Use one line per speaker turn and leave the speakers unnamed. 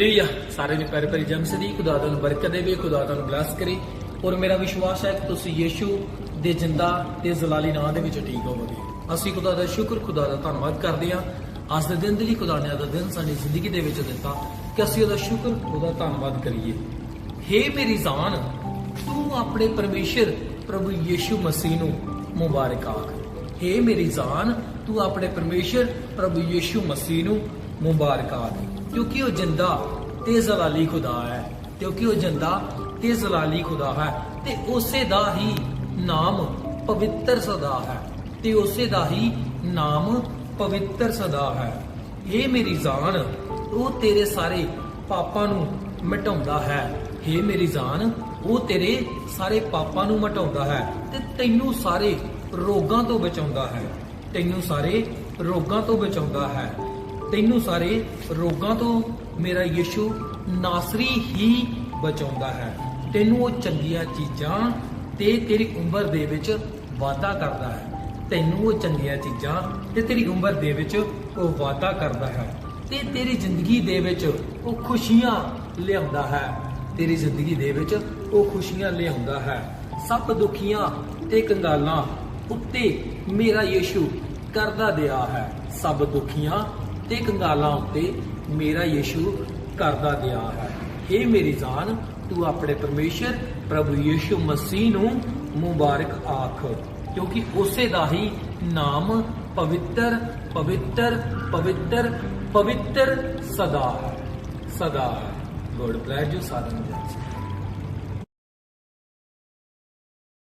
Hallelujah. ਸਾਰੇ ਨੇ ਪਿਆਰੇ ਪਿਆਰੇ ਜਮ ਸਦੀ, ਖੁਦਾ ਤੁਹਾਨੂੰ ਬਰਕਤ ਦੇਵੇ, ਖੁਦਾ ਤੁਹਾਨੂੰ ਬਲੈਸ ਕਰੇ। ਔਰ ਮੇਰਾ ਵਿਸ਼ਵਾਸ ਹੈ ਕਿ ਤੁਸੀਂ ਯੀਸ਼ੂ ਦੇ ਜਿੰਦਾ ਤੇ ਜ਼ਲਾਲੀ ਨਾਂ ਦੇ ਵਿੱਚ ਠੀਕ ਹੋਵੋਗੇ। ਅਸੀਂ ਖੁਦਾ ਦਾ ਸ਼ੁਕਰ, ਖੁਦਾ ਦਾ ਧੰਨਵਾਦ ਕਰਦੇ ਹਾਂ। ਅੱਜ ਦੇ ਦਿਨ ਦੇ ਲਈ ਖੁਦਾ ਨੇ ਦਾ ਦਿਨ ਸਾਡੀ ਜ਼ਿੰਦਗੀ ਦੇ ਵਿੱਚ ਦਿੱਤਾ ਕਿ ਅਸੀਂ ਉਹਦਾ ਸ਼ੁਕਰ, ਉਹਦਾ ਧੰਨਵਾਦ ਕਰੀਏ। ਹੇ ਮੇਰੀ ਜਾਨ, ਤੂੰ ਆਪਣੇ ਪਰਮੇਸ਼ਰ ਪ੍ਰਭੂ ਯੀਸ਼ੂ ਮਸੀਹ ਨੂੰ ਮੁਬਾਰਕ ਆਖ। ਹੇ ਮੇਰੀ ਜਾਨ, ਤੂੰ ਆਪਣੇ ਪਰਮੇਸ਼ਰ ਪ੍ਰਭੂ ਯੀਸ਼ੂ ਮਸੀਹ ਨੂੰ ਮੁਬਾਰਕ ਕਿਉਂਕਿ ਉਹ ਜਿੰਦਾ ਤੇ ਜ਼ਲਾਲੀ ਖੁਦਾ ਹੈ। ਕਿਉਂਕਿ ਉਹ ਜਿੰਦਾ ਤੇ ਜ਼ਲਾਲੀ ਖੁਦਾ ਹੈ। ਤੇ ਉਸੇ ਦਾ ਹੀ ਨਾਮ ਪਵਿੱਤਰ ਸਦਾ ਹੈ। ਤੇ ਉਸੇ ਦਾ ਹੀ ਨਾਮ ਪਵਿੱਤਰ ਸਦਾ ਹੈ। ਇਹ ਮੇਰੀ ਜਾਨ, ਉਹ ਤੇਰੇ ਸਾਰੇ ਪਾਪਾਂ ਨੂੰ ਮਿਟਾਉਂਦਾ ਹੈ। हे ਮੇਰੀ ਜਾਨ, ਉਹ ਤੇਰੇ ਸਾਰੇ ਪਾਪਾਂ ਨੂੰ ਮਿਟਾਉਂਦਾ ਹੈ ਤੇ ਤੈਨੂੰ ਸਾਰੇ ਰੋਗਾਂ ਤੋਂ ਬਚਾਉਂਦਾ ਹੈ। ਤੈਨੂੰ ਸਾਰੇ ਰੋਗਾਂ ਤੋਂ ਬਚਾਉਂਦਾ ਹੈ। ਤੈਨੂੰ ਸਾਰੇ ਰੋਗਾਂ ਤੋਂ ਮੇਰਾ ਯੀਸ਼ੂ ਨਾਸਰੀ ਹੀ ਬਚਾਉਂਦਾ ਹੈ। ਤੈਨੂੰ ਉਹ ਚੰਗੀਆਂ ਚੀਜ਼ਾਂ ਤੇ ਤੇਰੀ ਉਮਰ ਦੇ ਵਿੱਚ ਵਾਧਾ ਕਰਦਾ ਹੈ। ਤੈਨੂੰ ਉਹ ਚੰਗੀਆਂ ਚੀਜ਼ਾਂ ਤੇ ਤੇਰੀ ਉਮਰ ਦੇ ਵਿੱਚ ਉਹ ਵਾਧਾ ਕਰਦਾ ਹੈ। ਤੇ ਤੇਰੀ ਜ਼ਿੰਦਗੀ ਦੇ ਵਿੱਚ ਉਹ ਖੁਸ਼ੀਆਂ ਲਿਆਉਂਦਾ ਹੈ। ਤੇਰੀ ਜ਼ਿੰਦਗੀ ਦੇ ਵਿੱਚ ਉਹ ਖੁਸ਼ੀਆਂ ਲਿਆਉਂਦਾ ਹੈ। ਸਭ ਦੁਖੀਆਂ ਤੇ ਕੰਗਾਲਾਂ ਉੱਤੇ ਮੇਰਾ ਯੀਸ਼ੂ ਕਰਦਾ ਦਿਆ ਹੈ। ਸਭ ਦੁਖੀਆਂ ਤੇ ਕੰਗਾਲਾਂ ਉੱਤੇ ਮੇਰਾ ਯੀਸ਼ੂ ਕਰਦਾ ਦਿਆ ਹੈ। हे ਮੇਰੀ ਜਾਨ, ਤੂੰ ਆਪਣੇ ਪਰਮੇਸ਼ਰ ਪ੍ਰਭੂ ਯੀਸ਼ੂ ਮਸੀਹ ਨੂੰ ਮੁਬਾਰਕ ਆਖ, ਕਿਉਂਕਿ ਉਸੇ ਦਾ ਹੀ ਨਾਮ ਪਵਿੱਤਰ ਪਵਿੱਤਰ ਪਵਿੱਤਰ ਪਵਿੱਤਰ ਸਦਾ ਹੈ। ਸਦਾ ਹੈ। ਗੋਡ ਬlesਸ ਯੂ ਸਾਰਿਆਂ ਨੂੰ।